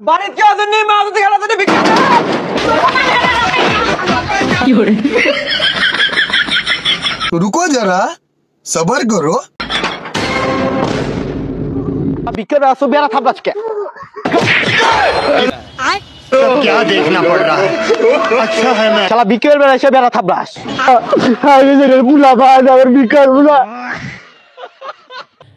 বাড়িতে কেউ আছেন নি মা যদি খেলা যদি ভিক্ষা দাও। रुको जरा सबर करो ভিক্ষা দাও সব বেড়া থাপড়া আজকে क्या देखना पड़ रहा है अच्छा है मैं শালা ভিক্ষের বেড়া এসে বেড়া থাপড়াস बुला भाई और बिकर बुला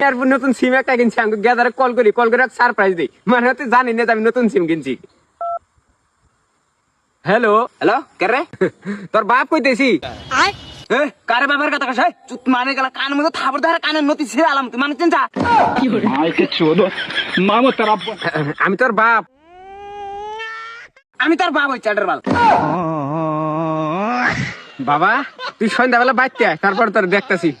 এরপর নতুন সিম একটা কিনছি আমি গেদারে কল করি কল করে সারপ্রাইজ দিই। মানে জানি না আমি নতুন সিম কিনছি। হ্যালো হ্যালো কে রে? তোর বাপ কইতেছি। কারে বাবার কথা কসাই চুত মানে গেলা কান মধ্যে থাবর ধরে কানের নতি ছে আলাম তুই মানে চিন্তা আমি তোর বাপ। আমি তোর বাপ হই চাটের বাল। বাবা তুই সন্ধ্যাবেলা বাইতে আয় তারপর তোর দেখতেছি।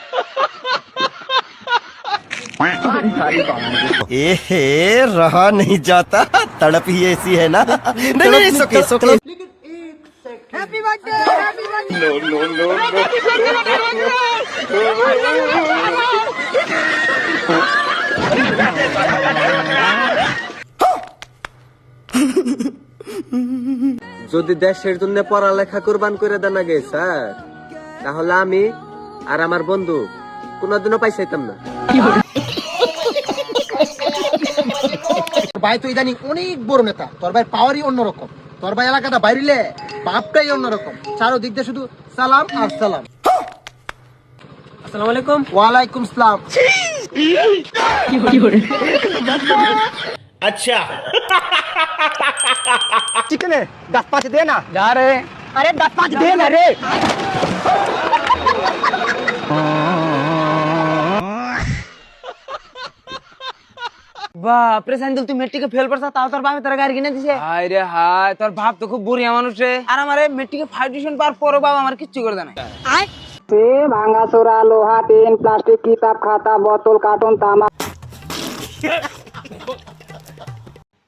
ए रहा नहीं जाता तड़प ही ऐसी है ना नहीं नहीं सोके सोके যদি দেশের জন্য পড়ালেখা কোরবান করে দেন আগে স্যার তাহলে আমি আর আমার বন্ধু কোনোদিনও পাইছাইতাম না ভাই তো ইদানিং অনেক বড় নেতা তোর ভাই পাওয়ারই অন্যরকম তোর ভাই এলাকাটা বাইরিলে বাপটাই অন্যরকম চারোদিক দিয়ে শুধু সালাম আর সালাম আসসালামু আলাইকুম ওয়ালাইকুম সালাম अच्छा চিকেনে দশ পাঁচ দে না যা রে আরে দশ পাঁচ দে না বাপরে তুই ফেল বাপে গাড়ি দিছে। বাপ তো খুব চোরা লোহা প্লাস্টিক খাতা বোতল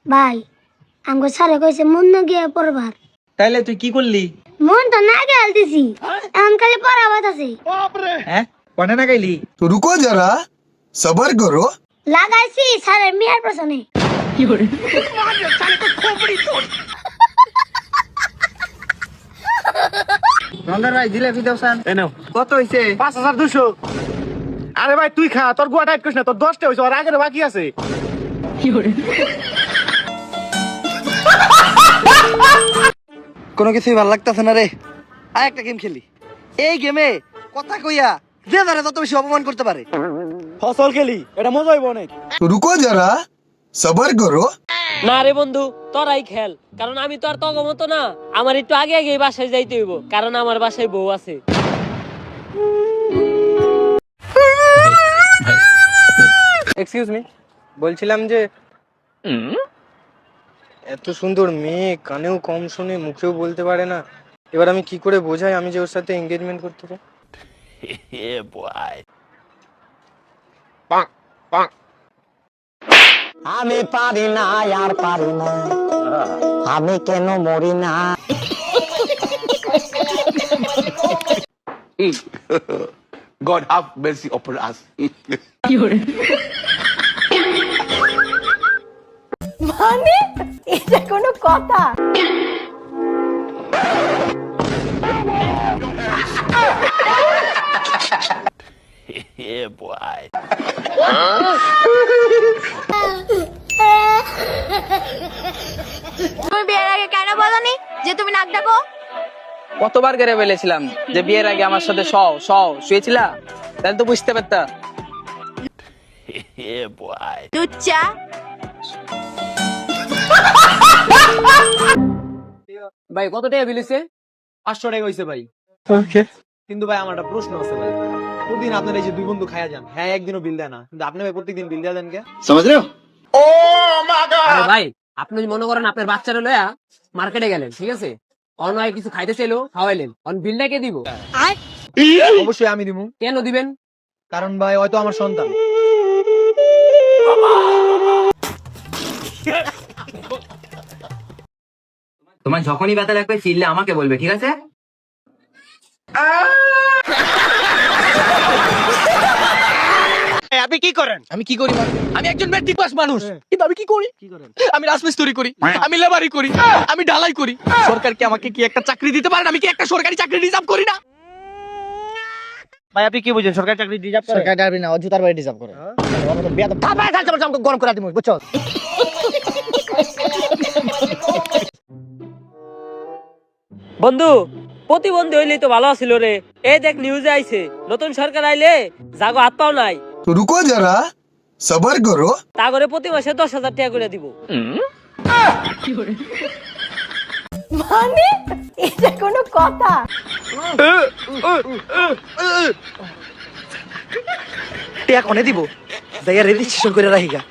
ভাই মন না তাইলে তুই কি করলি? মন তো না গেল দিছি আছে। হ্যাঁ? না গেলি তো রুকো যারা করো। লাগাইছি স্যারের মিয়ার পেছনে রঙ্গার ভাই জিলাপি দাও সান কত হইছে? পাঁচ হাজার দুশো আরে ভাই তুই খা তোর গুয়া টাইট করিস না তোর দশটা হয়েছে আর আগের বাকি আছে। কোনো কিছুই ভালো লাগতেছে না রে। আর একটা গেম খেলি। এই গেমে কথা কইয়া যে ধরে তত বেশি অপমান করতে পারে। ফসল খেলি এটা মজা হইব অনেক। রুকো যারা সবার করো। না রে বন্ধু তোরাই খেল কারণ আমি তো আর তগ মতো না। আমার একটু আগে আগে বাসায় যাইতে হইব কারণ আমার বাসায় বউ আছে। এক্সকিউজ মি বলছিলাম যে এত সুন্দর মেয়ে কানেও কম শুনে মুখেও বলতে পারে না। এবার আমি কি করে বোঝাই আমি যে ওর সাথে এঙ্গেজমেন্ট করতে চাই আমি পারি না আর পারি না। আমি কেন মরি না? God have mercy upon us. মানে? এটা কোনো কথা। তুমি বিয়ের আগে কেন বলনি যে তুমি নাক ডাকো? কতবার করে বলেছিলাম যে বিয়ের আগে আমার সাথে সও সও শুয়েছিলা? তাহলে তো বুঝতে পারতা। লুচ্চা ভাই কত টাকা বিলেছে পাঁচশো টাকা হয়েছে ভাই। কিন্তু ভাই আমার একটা প্রশ্ন আছে ভাই। প্রতিদিন আপনার এই যে দুই বন্ধু খায়া যান। হ্যাঁ একদিনও বিল দেয় না। কিন্তু আপনি ভাই প্রত্যেকদিন বিল দেয়া দেন কে? আরে ভাই আপনি যদি মনে করেন আপনার বাচ্চারা লয়া মার্কেটে গেলেন ঠিক আছে? অন্য কিছু খাইতে চাইলো খাওয়াইলেন। অন বিলটা কে দিব? অবশ্যই আমি দিব কেন দিবেন? কারণ ভাই হয়তো আমার সন্তান। তোমার যখনই ব্যথা লাগবে চিল্লে আমাকে বলবে ঠিক আছে? আপনি কি করেন? আমি কি করি আমি একজন মেট্রিক পাস মানুষ কিন্তু আমি কি করি? আমি রাজমিস্ত্রি করি আমি লেবারি করি আমি ঢালাই করি। সরকার কি আমাকে কি একটা চাকরি দিতে পারেন? আমি কি একটা সরকারি চাকরি রিজার্ভ করি না? ভাই আপনি কি বুঝেন সরকারি চাকরি ডিজার্ভ করে? সরকার ডারবি না ও বাড়ি ডিজার্ভ করে। বিয়াদব থাপড়ায় খালছে আমাকে গরম করে দিমু বুঝছ? বন্ধু প্রতিবন্ধী হইলে তো ভালো আছিল রে। এই দেখ নিউজে আইছে। নতুন সরকার আইলে জাগো হাত পাও নাই। তো রুকো যারা সবার করো। তা করে প্রতি মাসে দশ হাজার টাকা করে দিব। মানে? এটা কোনো কথা? টিয়া কনে দিব? যাইয়া রেজিস্ট্রেশন করে রাখিগা।